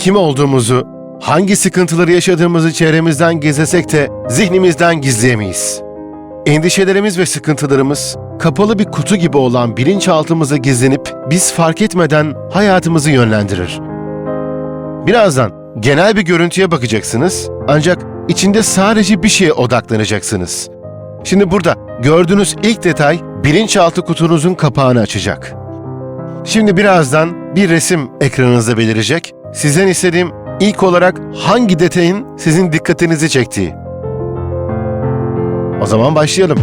kim olduğumuzu, hangi sıkıntıları yaşadığımızı çevremizden gizlesek de zihnimizden gizleyemeyiz. Endişelerimiz ve sıkıntılarımız kapalı bir kutu gibi olan bilinçaltımıza gizlenip biz fark etmeden hayatımızı yönlendirir. Birazdan genel bir görüntüye bakacaksınız ancak içinde sadece bir şeye odaklanacaksınız. Şimdi burada gördüğünüz ilk detay bilinçaltı kutunuzun kapağını açacak. Şimdi birazdan bir resim ekranınızda belirecek. Sizden istediğim ilk olarak hangi detayın sizin dikkatinizi çektiği. O zaman başlayalım.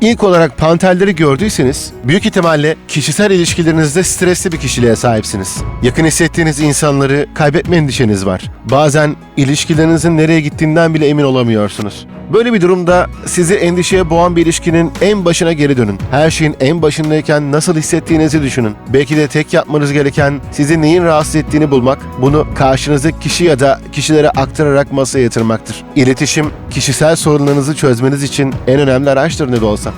İlk olarak panterleri gördüyseniz büyük ihtimalle kişisel ilişkilerinizde stresli bir kişiliğe sahipsiniz. Yakın hissettiğiniz insanları kaybetme endişeniz var. Bazen ilişkilerinizin nereye gittiğinden bile emin olamıyorsunuz. Böyle bir durumda sizi endişeye boğan bir ilişkinin en başına geri dönün. Her şeyin en başındayken nasıl hissettiğinizi düşünün. Belki de tek yapmanız gereken sizi neyin rahatsız ettiğini bulmak, bunu karşınızdaki kişi ya da kişilere aktararak masaya yatırmaktır. İletişim, kişisel sorunlarınızı çözmeniz için en önemli araçtır ne de olsa.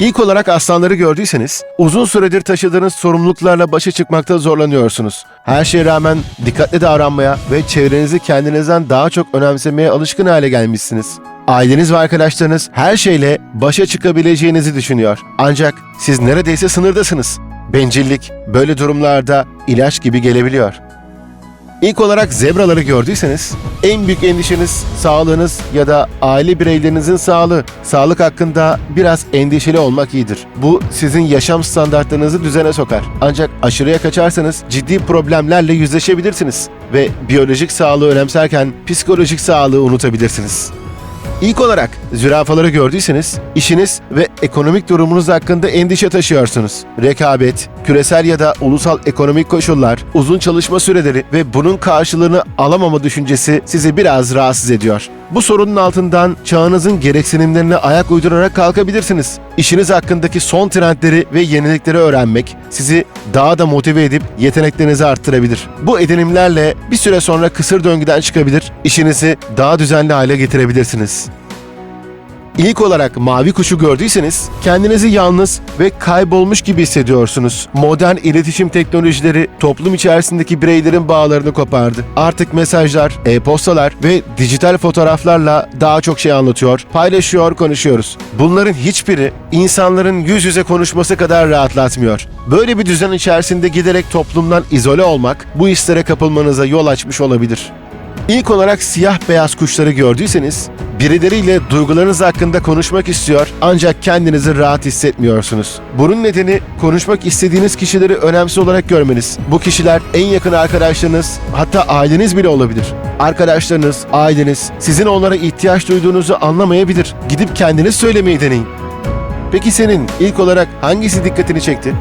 İlk olarak aslanları gördüyseniz, uzun süredir taşıdığınız sorumluluklarla başa çıkmakta zorlanıyorsunuz. Her şeye rağmen dikkatli davranmaya ve çevrenizi kendinizden daha çok önemsemeye alışkın hale gelmişsiniz. Aileniz ve arkadaşlarınız her şeyle başa çıkabileceğinizi düşünüyor. Ancak siz neredeyse sınırdasınız. Bencillik böyle durumlarda ilaç gibi gelebiliyor. İlk olarak zebraları gördüyseniz en büyük endişeniz sağlığınız ya da aile bireylerinizin sağlığı. Sağlık hakkında biraz endişeli olmak iyidir. Bu sizin yaşam standartlarınızı düzene sokar. Ancak aşırıya kaçarsanız ciddi problemlerle yüzleşebilirsiniz ve biyolojik sağlığı önemserken psikolojik sağlığı unutabilirsiniz. İlk olarak zürafaları gördüyseniz işiniz ve ekonomik durumunuz hakkında endişe taşıyorsunuz. Rekabet, küresel ya da ulusal ekonomik koşullar, uzun çalışma süreleri ve bunun karşılığını alamama düşüncesi sizi biraz rahatsız ediyor. Bu sorunun altından çağınızın gereksinimlerine ayak uydurarak kalkabilirsiniz. İşiniz hakkındaki son trendleri ve yenilikleri öğrenmek sizi daha da motive edip yeteneklerinizi arttırabilir. Bu edinimlerle bir süre sonra kısır döngüden çıkabilir, işinizi daha düzenli hale getirebilirsiniz. İlk olarak mavi kuşu gördüyseniz kendinizi yalnız ve kaybolmuş gibi hissediyorsunuz. Modern iletişim teknolojileri toplum içerisindeki bireylerin bağlarını kopardı. Artık mesajlar, e-postalar ve dijital fotoğraflarla daha çok şey anlatıyor, paylaşıyor, konuşuyoruz. Bunların hiçbiri insanların yüz yüze konuşması kadar rahatlatmıyor. Böyle bir düzen içerisinde giderek toplumdan izole olmak bu hislere kapılmanıza yol açmış olabilir. İlk olarak siyah beyaz kuşları gördüyseniz birileriyle duygularınız hakkında konuşmak istiyor ancak kendinizi rahat hissetmiyorsunuz. Bunun nedeni konuşmak istediğiniz kişileri önemsiz olarak görmeniz. Bu kişiler en yakın arkadaşlarınız hatta aileniz bile olabilir. Arkadaşlarınız, aileniz sizin onlara ihtiyaç duyduğunuzu anlamayabilir. Gidip kendiniz söylemeyi deneyin. Peki senin ilk olarak hangisi dikkatini çekti?